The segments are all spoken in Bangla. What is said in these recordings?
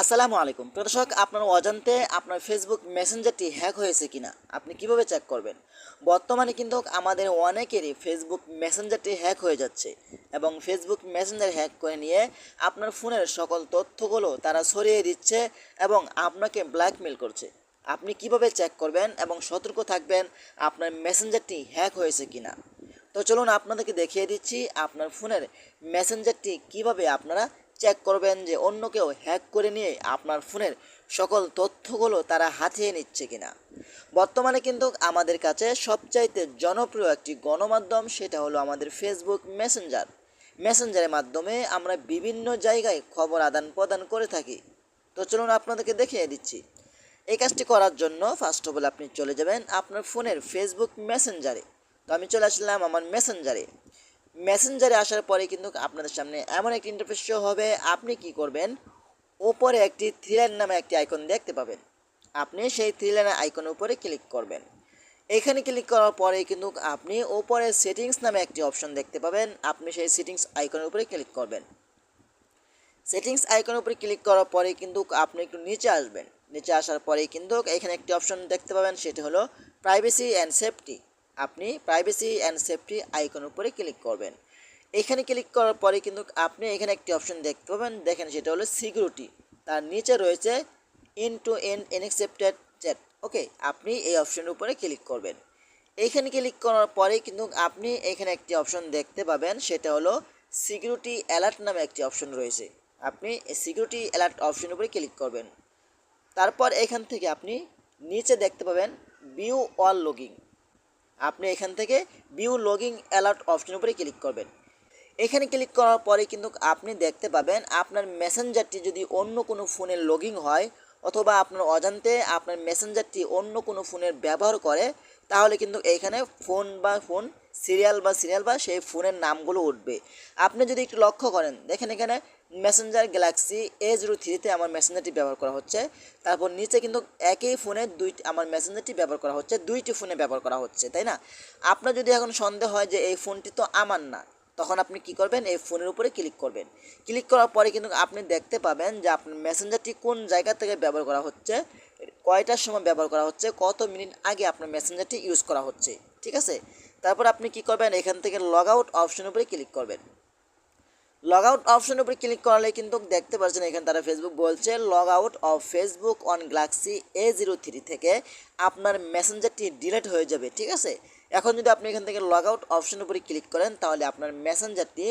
আসসালামু আলাইকুম। প্রিয় দর্শক আপনার অজান্তে আপনার ফেসবুক মেসেঞ্জারটি হ্যাক হয়েছে কিনা? আপনি কীভাবে চেক করবেন? বর্তমানে কিন্তু আমাদের অনেকেরই ফেসবুক মেসেঞ্জারটি হ্যাক হয়ে যাচ্ছে এবং ফেসবুক মেসেঞ্জার হ্যাক করে নিয়ে আপনার ফোনের সকল তথ্যগুলো তারা সরিয়ে দিচ্ছে এবং আপনাকে ব্ল্যাকমেল করছে। আপনি কীভাবে চেক করবেন এবং সতর্ক থাকবেন আপনার মেসেঞ্জারটি হ্যাক হয়েছে কিনা? তো চলুন আপনাদেরকে দেখিয়ে দিচ্ছি আপনার ফোনের মেসেঞ্জারটি কীভাবে আপনারা চেক করবেন যে অন্য কেউ হ্যাক করে নিয়ে আপনার ফোনের সকল তথ্যগুলো তারা হাতিয়ে নিচ্ছে কিনা। বর্তমানে কিন্তু আমাদের কাছে সবচাইতে জনপ্রিয় একটি গণমাধ্যম সেটা হলো আমাদের ফেসবুক মেসেঞ্জার মেসেঞ্জারের মাধ্যমে আমরা বিভিন্ন জায়গায় খবর আদান প্রদান করে থাকি। তো চলুন আপনাদেরকে দেখিয়ে দিচ্ছি। এই কাজটি করার জন্য ফার্স্ট অফ অল আপনি চলে যাবেন আপনার ফোনের ফেসবুক মেসেঞ্জারে তো আমি চলে আসলাম আমার মেসেঞ্জারে মেসেঞ্জারে আসার পরে কিন্তু আপনাদের সামনে এমন একটি ইন্টারফেস শো হবে। আপনি কি করবেন? ওপরে একটি থ্রিলাইন নামে একটি আইকন দেখতে পাবেন। আপনি সেই থ্রিলাইনের আইকনের উপরে ক্লিক করবেন। এখানে ক্লিক করার পরে কিন্তু আপনি ওপরে সেটিংস নামে একটি অপশন দেখতে পাবেন। আপনি সেই সেটিংস আইকনের উপরে ক্লিক করবেন। সেটিংস আইকনের উপরে ক্লিক করার পরে কিন্তু আপনি একটু নিচে আসবেন। নিচে আসার পরে কিন্তু এখানে একটি অপশন দেখতে পাবেন, সেটি হলো প্রাইভেসি অ্যান্ড সেফটি আপনি প্রাইভেসি অ্যান্ড সেফটি আইকনের উপরে ক্লিক করবেন। এখানে ক্লিক করার পরে কিন্তু আপনি এখানে একটি অপশন দেখতে পাবেন। দেখেন সেটা হলো সিকিউরিটি তার নিচে রয়েছে end to end encrypted chat okay আপনি এই অপশনের উপরে ক্লিক করবেন। এইখানে ক্লিক করার পরে কিন্তু আপনি এখানে একটি অপশন দেখতে পাবেন। সেটা হলো সিকিউরিটি অ্যালার্ট নামে একটি অপশন রয়েছে। আপনি সিকিউরিটি অ্যালার্ট অপশনের উপরে ক্লিক করবেন। তারপর এখান থেকে আপনি নিচে দেখতে পাবেন ভিউ অল লগিং আপনি এখান থেকে ভিউ লগিং অ্যালার্ট অপশন উপরে ক্লিক করবেন। এখানে ক্লিক করার পরে কিন্তু আপনি দেখতে পাবেন আপনার মেসেঞ্জারটি যদি অন্য কোনো ফোনে লগিং হয় অথবা আপনার অজান্তে আপনার মেসেঞ্জারটি অন্য কোনো ফোনের ব্যবহার করে, তাহলে কিন্তু এখানে ফোন বা ফোন সিরিয়াল বা সিরিয়াল বা সেই ফোনের নামগুলো উঠবে। আপনি যদি একটু লক্ষ্য করেন, দেখেন এখানে মেসেঞ্জার গ্যালাক্সি এ জিরো থ্রিতে আমার মেসেঞ্জারটি ব্যবহার করা হচ্ছে। তারপর নিচে কিন্তু একই ফোনে দুই, আমার মেসেঞ্জারটি ব্যবহার করা হচ্ছে, দুইটি ফোনে ব্যবহার করা হচ্ছে, তাই না? আপনার যদি এখন সন্দেহ হয় যে এই ফোনটি তো আমার না, তখন আপনি কি করবেন? এই ফোনের উপরে ক্লিক করবেন। ক্লিক করার পরে কিন্তু আপনি দেখতে পাবেন যে আপনার মেসেঞ্জারটি কোন জায়গা থেকে ব্যবহার করা হচ্ছে, কয়টার সময় ব্যবহার করা হচ্ছে, কত মিনিট আগে আপনার মেসেঞ্জারটি ইউজ করা হচ্ছে, ঠিক আছে? তারপর আপনি কি করবেন? এখান থেকে লগ আউট অপশনের উপরে ক্লিক করবেন। লগ আউট অপশনের উপরে ক্লিক করলে কিন্তু দেখতে পাচ্ছেন এখানে তারা ফেসবুক বলছে log out of Facebook on Galaxy A zero three থেকে আপনার মেসেঞ্জারটি ডিলেট হয়ে যাবে, ঠিক আছে? এখন যদি আপনি এখান থেকে লগ আউট অপশনের উপরে ক্লিক করেন, তাহলে আপনার মেসেঞ্জারটি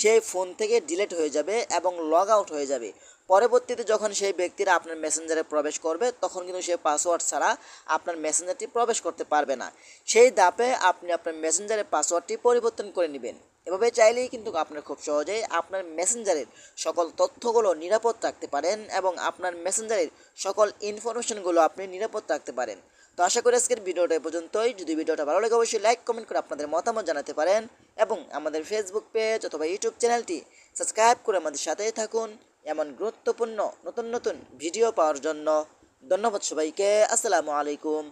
সেই ফোন থেকে ডিলেট হয়ে যাবে এবং লগ আউট হয়ে যাবে। পরবর্তীতে যখন সেই ব্যক্তিরা আপনার মেসেঞ্জারে প্রবেশ করবে, তখন কিন্তু সেই পাসওয়ার্ড ছাড়া আপনার মেসেঞ্জারটি প্রবেশ করতে পারবে না। সেই দাপে আপনি আপনার মেসেঞ্জারের পাসওয়ার্ডটি পরিবর্তন করে নেবেন। এভাবে চাইলেই কিন্তু আপনার খুব সহজেই আপনার মেসেঞ্জারের সকল তথ্যগুলো নিরাপদ রাখতে পারেন এবং আপনার মেসেঞ্জারের সকল ইনফরমেশনগুলো আপনি নিরাপদ রাখতে পারেন। তো আশা করি আজকের ভিডিওটা পর্যন্তই। যদি ভিডিওটা ভালো লাগে, অবশ্যই লাইক কমেন্ট করে আপনাদের মতামত জানাতে পারেন এবং আমাদের ফেসবুক পেজ অথবা ইউটিউব চ্যানেলটি সাবস্ক্রাইব করে আমাদের সাথেই থাকুন এমন গুরুত্বপূর্ণ নতুন নতুন ভিডিও পাওয়ার জন্য। ধন্যবাদ সবাইকে। আসসালামু আলাইকুম।